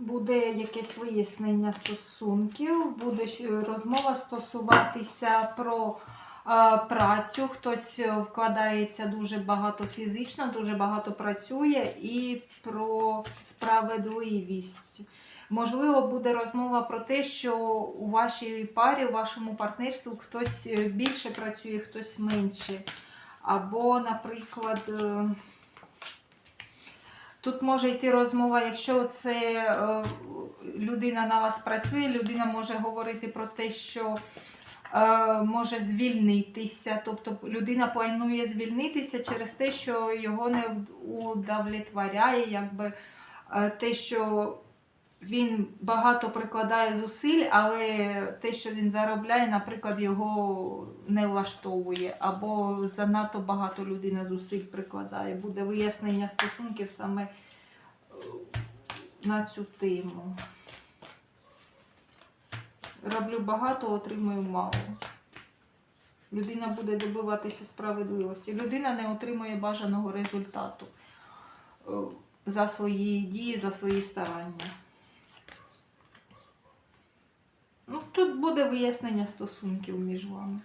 Буде якесь вияснення стосунків, буде розмова стосуватися про е, працю. Хтось е, вкладається дуже багато фізично, дуже багато працює і про справедливість. Можливо, буде розмова про те, що у вашій парі, у вашому партнерстві хтось е, більше працює, хтось менше. Або, наприклад, е, тут може йти розмова, якщо це е, людина на вас працює, людина може говорити про те, що е, може звільнитися. Тобто людина планує звільнитися через те, що його не удовлетворяє, якби е, те, що він багато прикладає зусиль, але те, що він заробляє, наприклад, його не влаштовує, або занадто багато людина зусиль прикладає. Буде вияснення стосунків саме е, на цю тему. Роблю багато, отримую мало. Людина буде добиватися справедливості. Людина не отримує бажаного результату е, за свої дії, за свої старання. Тут буде вияснення стосунків між вами.